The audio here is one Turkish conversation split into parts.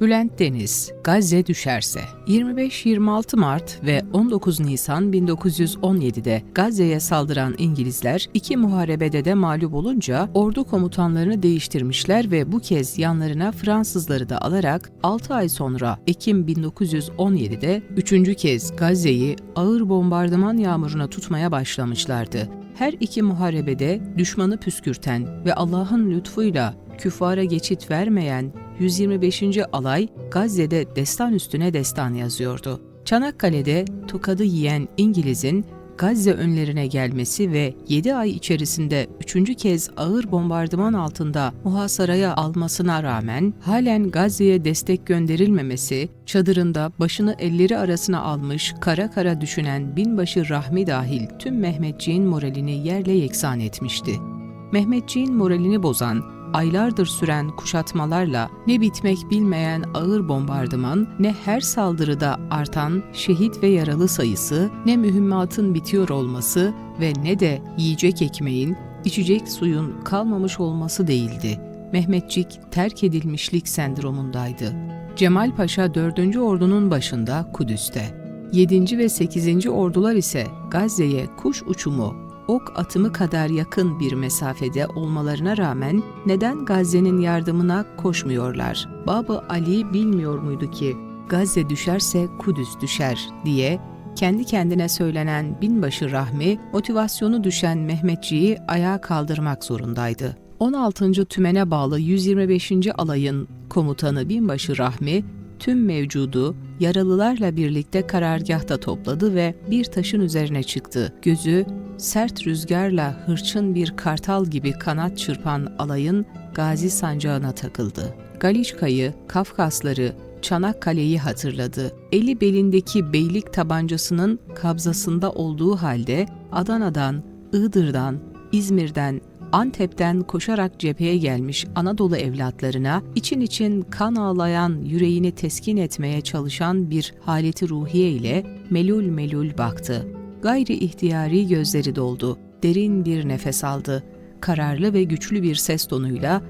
Bülent Deniz, Gazze düşerse 25-26 Mart ve 19 Nisan 1917'de Gazze'ye saldıran İngilizler iki muharebede de mağlup olunca ordu komutanlarını değiştirmişler ve bu kez yanlarına Fransızları da alarak 6 ay sonra Ekim 1917'de üçüncü kez Gazze'yi ağır bombardıman yağmuruna tutmaya başlamışlardı. Her iki muharebede düşmanı püskürten ve Allah'ın lütfuyla küfara geçit vermeyen 125. alay Gazze'de destan üstüne destan yazıyordu. Çanakkale'de tokadı yiyen İngiliz'in Gazze önlerine gelmesi ve 7 ay içerisinde üçüncü kez ağır bombardıman altında muhasaraya almasına rağmen halen Gazze'ye destek gönderilmemesi, çadırında başını elleri arasına almış kara kara düşünen binbaşı Rahmi dahil tüm Mehmetçiğin moralini yerle yeksan etmişti. Mehmetçiğin moralini bozan, aylardır süren kuşatmalarla ne bitmek bilmeyen ağır bombardıman, ne her saldırıda artan şehit ve yaralı sayısı, ne mühimmatın bitiyor olması ve ne de yiyecek ekmeğin, içecek suyun kalmamış olması değildi. Mehmetçik terk edilmişlik sendromundaydı. Cemal Paşa 4. Ordu'nun başında Kudüs'te. 7. ve 8. ordular ise Gazze'ye kuş uçumu ok atımı kadar yakın bir mesafede olmalarına rağmen neden Gazze'nin yardımına koşmuyorlar? Baba Ali bilmiyor muydu ki Gazze düşerse Kudüs düşer diye kendi kendine söylenen binbaşı Rahmi motivasyonu düşen Mehmetçiği ayağa kaldırmak zorundaydı. 16. tümene bağlı 125. alayın komutanı binbaşı Rahmi tüm mevcudu yaralılarla birlikte karargahta topladı ve bir taşın üzerine çıktı. Gözü sert rüzgarla hırçın bir kartal gibi kanat çırpan alayın gazi sancağına takıldı. Galiçka'yı, Kafkasları, Çanakkale'yi hatırladı. Eli belindeki beylik tabancasının kabzasında olduğu halde Adana'dan, Iğdır'dan, İzmir'den, Antep'ten koşarak cepheye gelmiş Anadolu evlatlarına için için kan ağlayan yüreğini teskin etmeye çalışan bir haleti ruhiye ile melul melul baktı. Gayri ihtiyari gözleri doldu. Derin bir nefes aldı. Kararlı ve güçlü bir ses tonuyla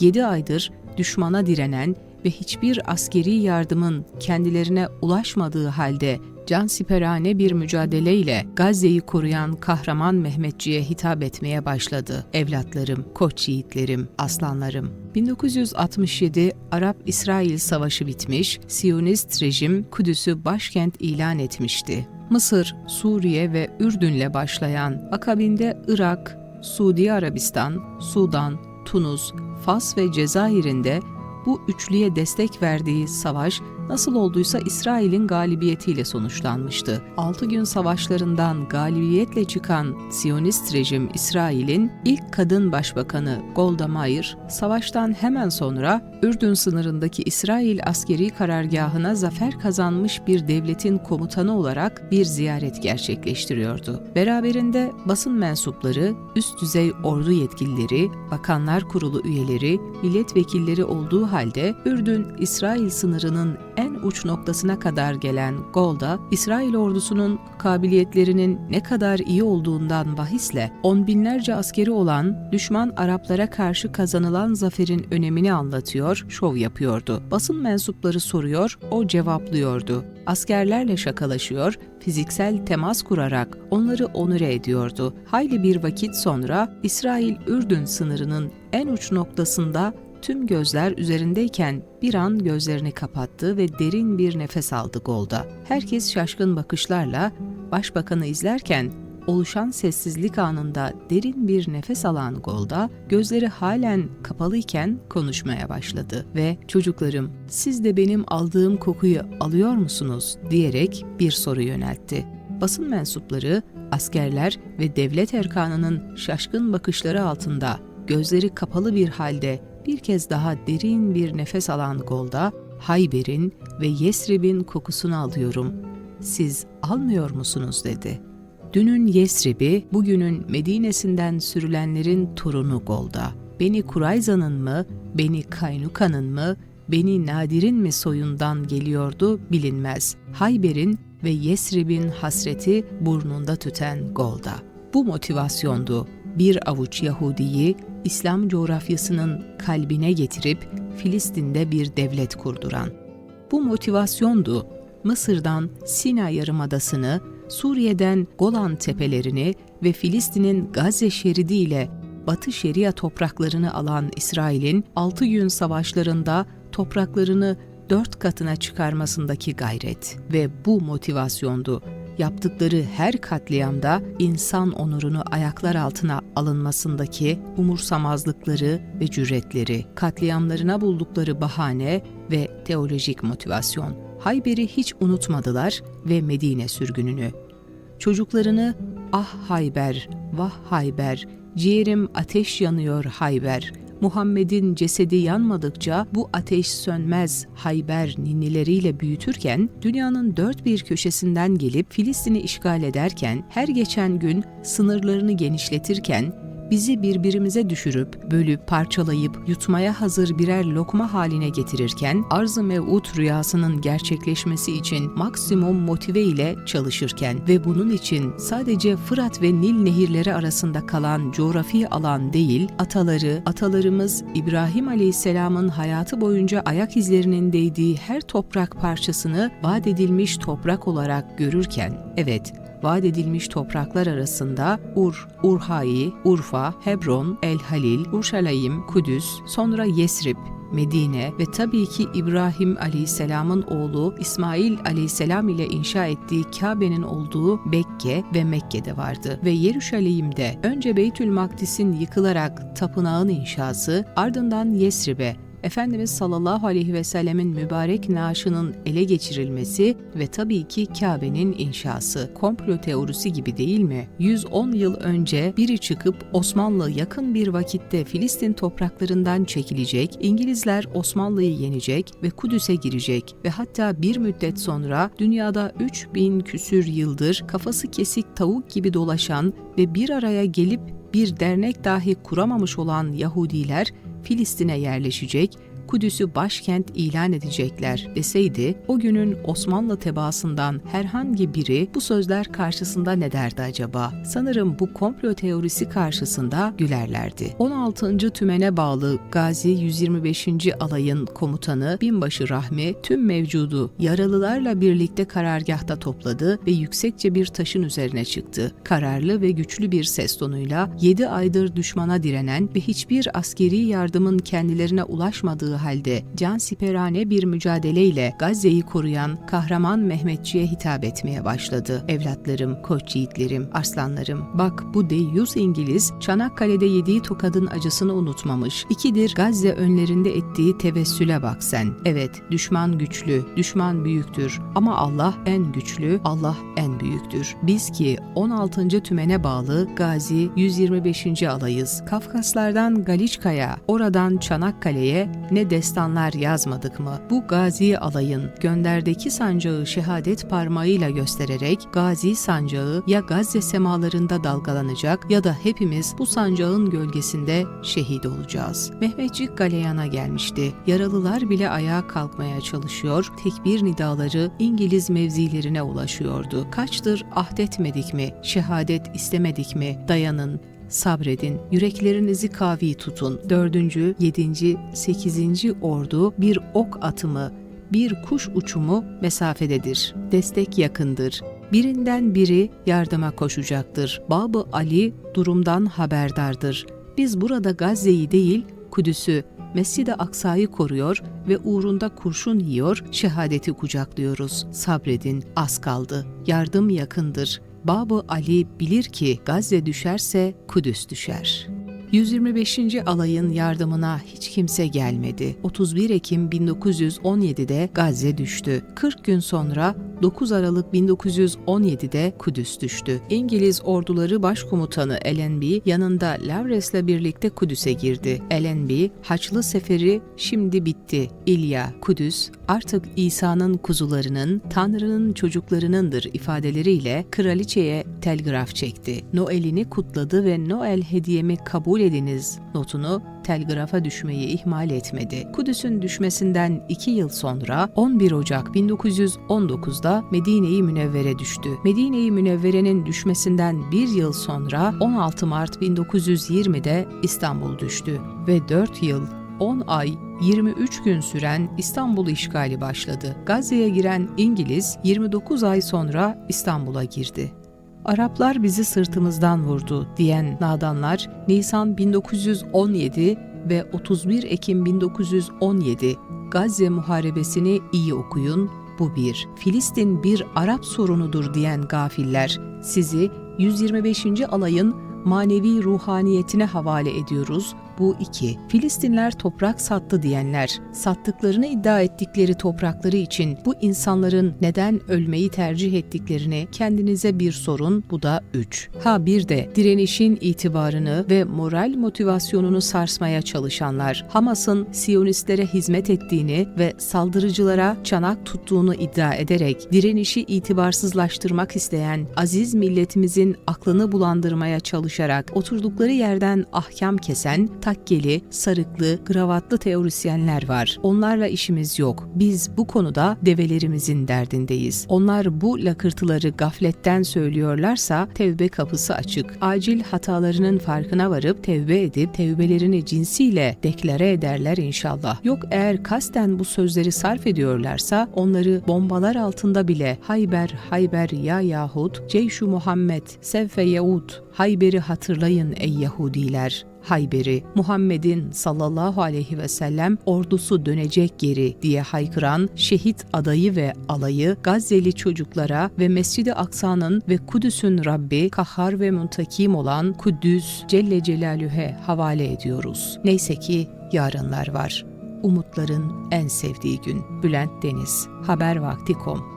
yedi aydır düşmana direnen ve hiçbir askeri yardımın kendilerine ulaşmadığı halde cansiperane bir mücadeleyle Gazze'yi koruyan kahraman Mehmetçi'ye hitap etmeye başladı. Evlatlarım, koç yiğitlerim, aslanlarım. 1967 Arap-İsrail Savaşı bitmiş, Siyonist rejim Kudüs'ü başkent ilan etmişti. Mısır, Suriye ve Ürdün'le başlayan, akabinde Irak, Suudi Arabistan, Sudan, Tunus, Fas ve Cezayir'in de bu üçlüye destek verdiği savaş nasıl olduysa İsrail'in galibiyetiyle sonuçlanmıştı. 6 gün savaşlarından galibiyetle çıkan Siyonist rejim İsrail'in ilk kadın başbakanı Golda Meir, savaştan hemen sonra Ürdün sınırındaki İsrail askeri karargahına zafer kazanmış bir devletin komutanı olarak bir ziyaret gerçekleştiriyordu. Beraberinde basın mensupları, üst düzey ordu yetkilileri, bakanlar kurulu üyeleri, milletvekilleri olduğu halde Ürdün, İsrail sınırının en uç noktasına kadar gelen Golda, İsrail ordusunun kabiliyetlerinin ne kadar iyi olduğundan bahisle on binlerce askeri olan düşman Araplara karşı kazanılan zaferin önemini anlatıyor, şov yapıyordu. Basın mensupları soruyor, o cevaplıyordu. Askerlerle şakalaşıyor, fiziksel temas kurarak onları onure ediyordu. Hayli bir vakit sonra İsrail-Ürdün sınırının en uç noktasında tüm gözler üzerindeyken bir an gözlerini kapattı ve derin bir nefes aldı Golda. Herkes şaşkın bakışlarla başbakanı izlerken oluşan sessizlik anında derin bir nefes alan Golda gözleri halen kapalıyken konuşmaya başladı ve çocuklarım siz de benim aldığım kokuyu alıyor musunuz diyerek bir soru yöneltti. Basın mensupları, askerler ve devlet erkanının şaşkın bakışları altında gözleri kapalı bir halde bir kez daha derin bir nefes alan Golda, Hayber'in ve Yesrib'in kokusunu alıyorum. Siz almıyor musunuz dedi. Dünün Yesrib'i, bugünün Medine'sinden sürülenlerin torunu Golda. Beni Kurayza'nın mı, beni Kaynuka'nın mı, beni Nadir'in mi soyundan geliyordu bilinmez. Hayber'in ve Yesrib'in hasreti burnunda tüten Golda. Bu motivasyondu bir avuç Yahudiyi İslam coğrafyasının kalbine getirip Filistin'de bir devlet kurduran. Bu motivasyondu Mısır'dan Sina Yarımadası'nı, Suriye'den Golan Tepelerini ve Filistin'in Gazze şeridi ile Batı Şeria topraklarını alan İsrail'in 6 gün savaşlarında topraklarını dört katına çıkarmasındaki gayret ve bu motivasyondu. Yaptıkları her katliamda insan onurunu ayaklar altına alınmasındaki umursamazlıkları ve cüretleri, katliamlarına buldukları bahane ve teolojik motivasyon. Hayber'i hiç unutmadılar ve Medine sürgününü. Çocuklarını ah Hayber, vah Hayber, ciğerim ateş yanıyor Hayber, Muhammed'in cesedi yanmadıkça bu ateş sönmez Hayber ninnileriyle büyütürken, dünyanın dört bir köşesinden gelip Filistin'i işgal ederken, her geçen gün sınırlarını genişletirken, bizi birbirimize düşürüp, bölüp, parçalayıp, yutmaya hazır birer lokma haline getirirken, arz-ı mev'ud rüyasının gerçekleşmesi için maksimum motive ile çalışırken ve bunun için sadece Fırat ve Nil nehirleri arasında kalan coğrafi alan değil, ataları, atalarımız İbrahim Aleyhisselam'ın hayatı boyunca ayak izlerinin değdiği her toprak parçasını vaat edilmiş toprak olarak görürken, evet, vaat edilmiş topraklar arasında Ur, Urhai, Urfa, Hebron, El Halil, Urşalayim, Kudüs, sonra Yesrib, Medine ve tabii ki İbrahim Aleyhisselam'ın oğlu İsmail Aleyhisselam ile inşa ettiği Kabe'nin olduğu Bekke ve Mekke'de vardı. Ve Yeruşalim'de önce Beytül Makdis'in yıkılarak tapınağın inşası, ardından Yesrib'e Efendimiz sallallahu aleyhi ve sellemin mübarek naaşının ele geçirilmesi ve tabii ki Kabe'nin inşası. Komplo teorisi gibi değil mi? 110 yıl önce biri çıkıp Osmanlı yakın bir vakitte Filistin topraklarından çekilecek, İngilizler Osmanlı'yı yenecek ve Kudüs'e girecek ve hatta bir müddet sonra dünyada 3000 küsür yıldır kafası kesik tavuk gibi dolaşan ve bir araya gelip bir dernek dahi kuramamış olan Yahudiler Filistin'e yerleşecek, Kudüs'ü başkent ilan edecekler deseydi, o günün Osmanlı tebaasından herhangi biri bu sözler karşısında ne derdi acaba? Sanırım bu komplo teorisi karşısında gülerlerdi. 16. tümene bağlı Gazi 125. alayın komutanı Binbaşı Rahmi tüm mevcudu yaralılarla birlikte karargahta topladı ve yüksekçe bir taşın üzerine çıktı. Kararlı ve güçlü bir ses tonuyla 7 aydır düşmana direnen ve hiçbir askeri yardımın kendilerine ulaşmadığı halde can siperane bir mücadeleyle Gazze'yi koruyan kahraman Mehmetçi'ye hitap etmeye başladı. Evlatlarım, koç yiğitlerim, arslanlarım, bak bu deyyus İngiliz Çanakkale'de yediği tokadın acısını unutmamış. İkidir Gazze önlerinde ettiği tevessüle bak sen. Evet, düşman güçlü, düşman büyüktür ama Allah en güçlü, Allah en büyüktür. Biz ki 16. tümene bağlı Gazi 125. alayız. Kafkaslardan Galiçka'ya, oradan Çanakkale'ye ne destanlar yazmadık mı? Bu Gazi alayın gönderdeki sancağı şehadet parmağıyla göstererek Gazi sancağı ya Gazze semalarında dalgalanacak ya da hepimiz bu sancağın gölgesinde şehit olacağız. Mehmetçik galeyana gelmişti. Yaralılar bile ayağa kalkmaya çalışıyor, tekbir nidaları İngiliz mevzilerine ulaşıyordu. Kaçtır ahdetmedik mi, şehadet istemedik mi, dayanın, sabredin, yüreklerinizi kavi tutun. Dördüncü, yedinci, sekizinci ordu bir ok atımı, bir kuş uçumu mesafededir. Destek yakındır. Birinden biri yardıma koşacaktır. Babı Ali durumdan haberdardır. Biz burada Gazze'yi değil, Kudüs'ü, Mescid-i Aksa'yı koruyor ve uğrunda kurşun yiyor, şehadeti kucaklıyoruz. Sabredin, az kaldı. Yardım yakındır. Babı Ali bilir ki Gazze düşerse Kudüs düşer. 125. alayın yardımına hiç kimse gelmedi. 31 Ekim 1917'de Gazze düştü. 40 gün sonra 9 Aralık 1917'de Kudüs düştü. İngiliz orduları başkomutanı Allenby yanında Lavres'le birlikte Kudüs'e girdi. Allenby, Haçlı Seferi şimdi bitti. İlya, Kudüs artık İsa'nın kuzularının, Tanrı'nın çocuklarınındır ifadeleriyle kraliçeye telgraf çekti. Noel'ini kutladı ve Noel hediyemi kabul ediniz notunu telgrafa düşmeyi ihmal etmedi. Kudüs'ün düşmesinden 2 yıl sonra 11 Ocak 1919'da Medine-i Münevvere düştü. Medine-i Münevvere'nin düşmesinden bir yıl sonra 16 Mart 1920'de İstanbul düştü ve 4 yıl 10 ay 23 gün süren İstanbul işgali başladı. Gazze'ye giren İngiliz 29 ay sonra İstanbul'a girdi. Araplar bizi sırtımızdan vurdu diyen nadanlar Nisan 1917 ve 31 Ekim 1917 Gazze Muharebesini iyi okuyun. Bu bir. Filistin bir Arap sorunudur diyen gafiller sizi 125. alayın manevi ruhaniyetine havale ediyoruz. Bu iki. Filistinler toprak sattı diyenler, sattıklarını iddia ettikleri toprakları için bu insanların neden ölmeyi tercih ettiklerini kendinize bir sorun. Bu da üç. Ha bir de direnişin itibarını ve moral motivasyonunu sarsmaya çalışanlar, Hamas'ın Siyonistlere hizmet ettiğini ve saldırıcılara çanak tuttuğunu iddia ederek direnişi itibarsızlaştırmak isteyen aziz milletimizin aklını bulandırmaya çalışarak oturdukları yerden ahkam kesen, takkeli, sarıklı, gravatlı teorisyenler var. Onlarla işimiz yok. Biz bu konuda develerimizin derdindeyiz. Onlar bu lakırtıları gafletten söylüyorlarsa tevbe kapısı açık. Acil hatalarının farkına varıp tevbe edip tevbelerini cinsiyle deklare ederler inşallah. Yok eğer kasten bu sözleri sarf ediyorlarsa onları bombalar altında bile Hayber Hayber ya Yahud, Ceyşu Muhammed, Sevfe Yahud, Hayber'i hatırlayın ey Yahudiler. Hayber'i, Muhammed'in sallallahu aleyhi ve sellem ordusu dönecek geri diye haykıran şehit adayı ve alayı Gazze'li çocuklara ve Mescid-i Aksa'nın ve Kudüs'ün Rabbi, kahhar ve muntakim olan Kudüs Celle Celaluhu'ya havale ediyoruz. Neyse ki yarınlar var. Umutların en sevdiği gün. Bülent Deniz, Haber Vakti.com